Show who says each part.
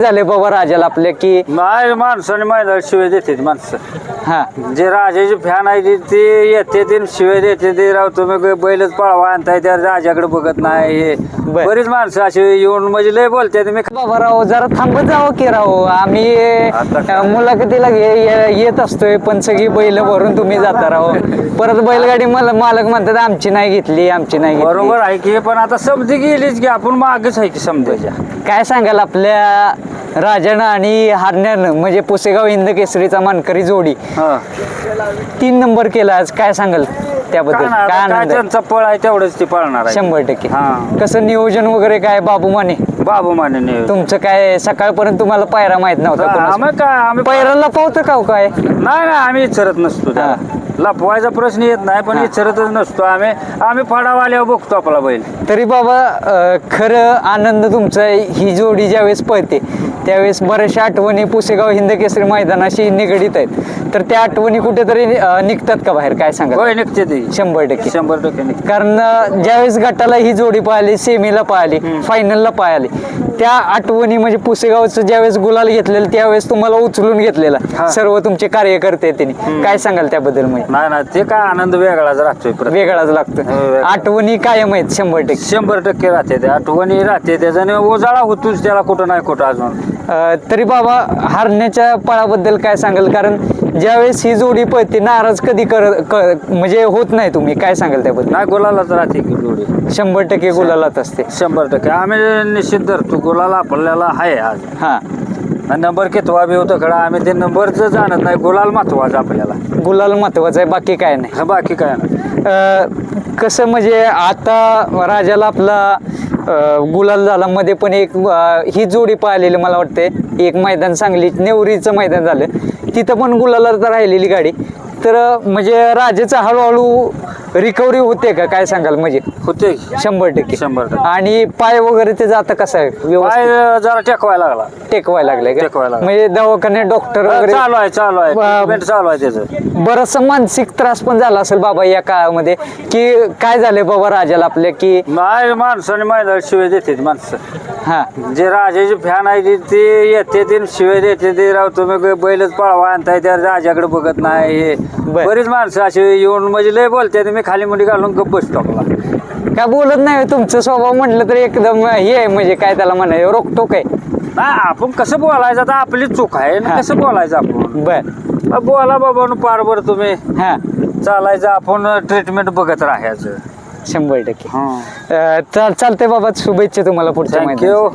Speaker 1: झाले बाबा राजाला आपल्या की
Speaker 2: नाही माणसाने मैदान शिवाय देते माणसं.
Speaker 1: हा.
Speaker 2: जे राजाचे फॅन आहे ते- ते येते ते शिवाय देते ते राव तुम्ही ग- बैलच पळवा आणताय त्या राजाकडे बघत नाही. हे
Speaker 1: बर.
Speaker 2: बरीच माणसं अशी येऊन म्हणजे लय बोलते मी
Speaker 1: बाबा राव जरा थांबत जावं की राव. आम्ही
Speaker 2: आता काय?
Speaker 1: अ, मुलाखतीला ये- येत असतोय पण सगळी बैल भरून तुम्ही जाता राव. परत बैलगाडी मला मालक म्हणतात आमची नाही घेतली आमची नाही घेतली.
Speaker 2: बरोबर आहे की पण आता समजी गेलीच की आपण मागच आहे की समजायच्या.
Speaker 1: काय सांगाल आपल्या राजानं आणि हारण्यानं म्हणजे पुसेगाव हिंद केसरीचा मानकरी जोडी
Speaker 2: हा.
Speaker 1: तीन नंबर केला आज काय सांगाल त्याबद्दल
Speaker 2: काय नाही,
Speaker 1: काय
Speaker 2: आता काय
Speaker 1: आनंद आहे?
Speaker 2: त्यांचा पळ आहे तेवढंच ती पळणार आहे
Speaker 1: शंभर टक्के
Speaker 2: हा.
Speaker 1: कसं नियोजन वगैरे काय बाबू माने
Speaker 2: बाबू माने.
Speaker 1: तुमचं काय सकाळपर्यंत तुम्हाला पायरा माहीत नव्हता
Speaker 2: हा,
Speaker 1: कोणाचा?
Speaker 2: आम्ही काय आम्ही
Speaker 1: पायराला पावतं का हो काय
Speaker 2: नाही नाही आम्ही इच्छरत नसतो त्याला. लपवायचा प्रश्न येत नाही पण. इच्छरतच नसतो आम्ही आम्ही फडावाल्यावर बघतो आपला बैल
Speaker 1: तरी बाबा अं, खरं आनंद तुमचा ही जोडी ज्यावेळेस पळते त्यावेळेस बऱ्याचशा आठवणी पुसेगाव हिंद केसरी मैदानाशी निगडीत आहेत. तर त्या आठवणी कुठेतरी अं, निघतात का बाहेर? काय सांगा
Speaker 2: होय निघते ती.
Speaker 1: शंभर टक्के.
Speaker 2: शंभर टक्के निघते.
Speaker 1: कारण अं, ज्यावेळेस गटाला ही जोडी पाहिली सेमीला पाहिली फायनलला पाहिली त्या आठवणी म्हणजे पुसेगावचं ज्यावेळेस गुलाल घेतलेलं त्यावेळेस तुम्हाला उचलून घेतलेला. सर्व तुमचे कार्यकर्ते त्यांनी काय सांगाल त्याबद्दल म्हणजे
Speaker 2: नाही नाही ते काय आनंद वेगळाच राहतोय प्रत्येक.
Speaker 1: वेगळाच लागतो
Speaker 2: हो.
Speaker 1: आठवणी कायम आहेत शंभर टक्के.
Speaker 2: शंभर टक्के राहते ते आठवणी राहते त्याच्याने ओजाळा होतोच त्याला कुठं नाही कुठं अजून.
Speaker 1: तरी बाबा हारण्याच्या पळाबद्दल काय सांगाल? कारण ज्यावेळेस ही जोडी पळते नाराज कधी कर म्हणजे होत नाही तुम्ही. काय सांगाल त्याबद्दल?
Speaker 2: नाही गुलालाच राहते की जोडी.
Speaker 1: शंभर टक्के गुलालात असते.
Speaker 2: शंभर टक्के. आम्ही निश्चित धरतो गुलाला आपल्याला आहे आज.
Speaker 1: हा.
Speaker 2: नंबर कितवा बी होतं खडा आम्ही ते नंबरच जाणत नाही गुलाल महत्त्वाचा आपल्याला.
Speaker 1: गुलाल महत्वाचं आहे बाकी काय नाही.
Speaker 2: बाकी काय नाही.
Speaker 1: अ, कसं म्हणजे आता राजाला आपला गुलाल झाला मध्ये पण एक ही जोडी पाहिलेली मला वाटते एक मैदान सांगली नेवरीचं मैदान झालं. तिथं पण गुलाला राहिलेली गाडी. तर म्हणजे राजाचं हळूहळू रिकव्हरी होते का? काय सांगाल? म्हणजे
Speaker 2: होते.
Speaker 1: शंभर टक्के.
Speaker 2: शंभर टक्के.
Speaker 1: आणि पाय वगैरे ते जातं कसं? आहे
Speaker 2: पाय
Speaker 1: व्यवस्थित
Speaker 2: जरा टेकवायला लागला.
Speaker 1: टेकवायला लागले का?
Speaker 2: टेकवायला लागले.
Speaker 1: म्हणजे दवाखान्यात डॉक्टर वगैरे
Speaker 2: चालू आहे चालू आहे.
Speaker 1: ब-
Speaker 2: ट्रीटमेंट चालू आहे त्याचं.
Speaker 1: बराचसा मानसिक त्रास पण झाला असेल बाबा या काळामध्ये. की काय झालंय बाबा राजाला आपल्या की
Speaker 2: नाही माणसाने मैदान शिवाय देते माणसं.
Speaker 1: हा.
Speaker 2: जे राजाचे फॅन आहे ते- ते येते ते शिवाय देते ते. राव तुम्ही ग- बैलच पळवा आणताय त्या राजाकडे बघत नाही. हे
Speaker 1: बर.
Speaker 2: बरीच माणसं अशी येऊन म्हणजे लय बोलते मी खाली मुंडी घालून गप्प बसतो आपला.
Speaker 1: काय बोलत नाही तुमचं स्वभाव म्हटलं तर एकदम हे आहे म्हणजे काय त्याला म्हणाय रोखतो काय?
Speaker 2: आपण कसं बोलायचं आता आपली चूक आहे ना
Speaker 1: हा.
Speaker 2: कसं बोलायचं आपण?
Speaker 1: बर.
Speaker 2: अ, बोला बाबा पार बर तुम्ही.
Speaker 1: हा.
Speaker 2: चालायचं आपण ट्रीटमेंट बघत राहायचं.
Speaker 1: शंभर टक्के.
Speaker 2: हा.
Speaker 1: अं, चाल चालतंय बाबा शुभेच्छा तुम्हाला पुढच्या
Speaker 2: थँक्यू